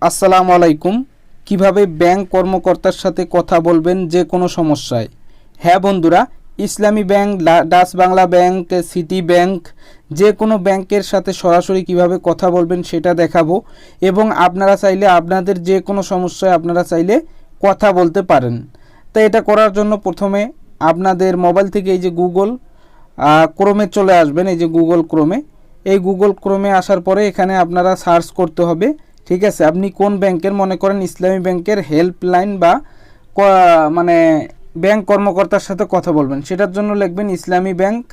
আসসালামু আলাইকুম। কীভাবে ব্যাংক কর্মকর্তার সাথে কথা বলবেন যে কোনো সমস্যায়? হ্যাঁ বন্ধুরা, ইসলামী ব্যাংক ডা- Dutch Bangla bank, city bank, যে কোনো ব্যাংকের সাথে সরাসরি কীভাবে কথা বলবেন সেটা দেখাবো এবং আপনারা চাইলে আপনাদের যে কোনো সমস্যায় আপনারা চাইলে কথা বলতে পারেন। তো এটা করার জন্য প্রথমে আপনাদের মোবাইল থেকে এই যে গুগল ক্রোমে চলে আসবেন, এই যে গুগল ক্রোমে। এই গুগল ক্রোমে আসার পরে এখানে আপনারা সার্চ করতে হবে। ঠিক আছে, আপনি কোন ব্যাংকের, মনে করেন ইসলামী ব্যাংকের হেল্পলাইন বা মানে ব্যাংক কর্মকর্তার সাথে কথা বলবেন, সেটার জন্য লিখবেন ইসলামী ব্যাংক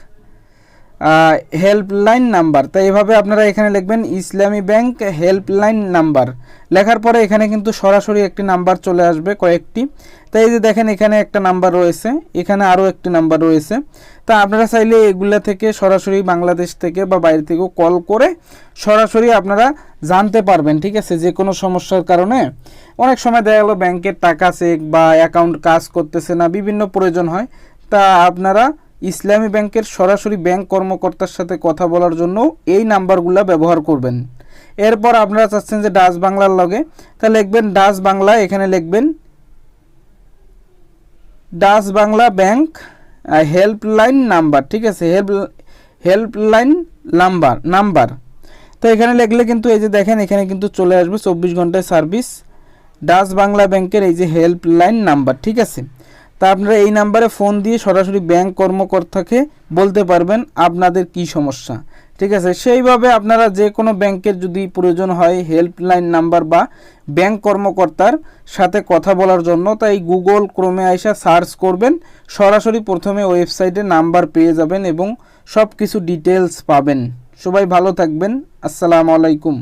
হেল্পলাইন নাম্বার তাই এভাবে আপনারা এখানে লিখবেন, ইসলামী ব্যাংক হেল্পলাইন নাম্বার লেখার পরে এখানে কিন্তু সরাসরি একটি নাম্বার চলে আসবে কয়েকটি। তাই এই যে দেখেন, এখানে একটা নাম্বার রয়েছে, এখানে আরও একটি নাম্বার রয়েছে। তা আপনারা চাইলে এগুলা থেকে সরাসরি বাংলাদেশ থেকে বা বাইরে থেকেও কল করে সরাসরি আপনারা জানতে পারবেন, ঠিক আছে? যে কোনো সমস্যার কারণে। অনেক সময় দেখা গেলো, ব্যাংকের টাকা চেক বা অ্যাকাউন্ট কাজ করতেছে না, বিভিন্ন প্রয়োজন হয়। তা আপনারা ইসলামী ব্যাংকের সরাসরি ব্যাংক কর্মকর্তার সাথে কথা বলার জন্য এই নাম্বারগুলো ব্যবহার করবেন। এরপর আপনারা চাচ্ছেন যে ডাচ বাংলার লগে, তা লিখবেন ডাচ বাংলা, এখানে লিখবেন Dutch Bangla bank helpline number, ঠিক আছে, হেল্প, হেল্পলাইন নাম্বার নাম্বার। তো এখানে লিখলে কিন্তু এই যে দেখেন, এখানে কিন্তু চলে আসবে চব্বিশ ঘন্টায় সার্ভিস। ডাচ বাংলা ব্যাংকের এই যে হেল্পলাইন নাম্বার, ঠিক আছে। তা আপনারা এই নাম্বারে ফোন দিয়ে সরাসরি ব্যাংক কর্মকর্তাকে বলতে পারবেন আপনাদের কি সমস্যা। ঠিক আছে? সেইভাবে আপনারা যে কোনো ব্যাংকের যদি প্রয়োজন হয় হেল্পলাইন নাম্বার বা ব্যাংক কর্মকর্তার সাথে কথা বলার জন্য, তাই গুগল ক্রমে আইসা সার্চ করবেন, সরাসরি প্রথমে ওয়েবসাইটে নাম্বার পেয়ে যাবেন এবং সব কিছু ডিটেলস পাবেন। সবাই ভালো থাকবেন। আসসালামু আলাইকুম।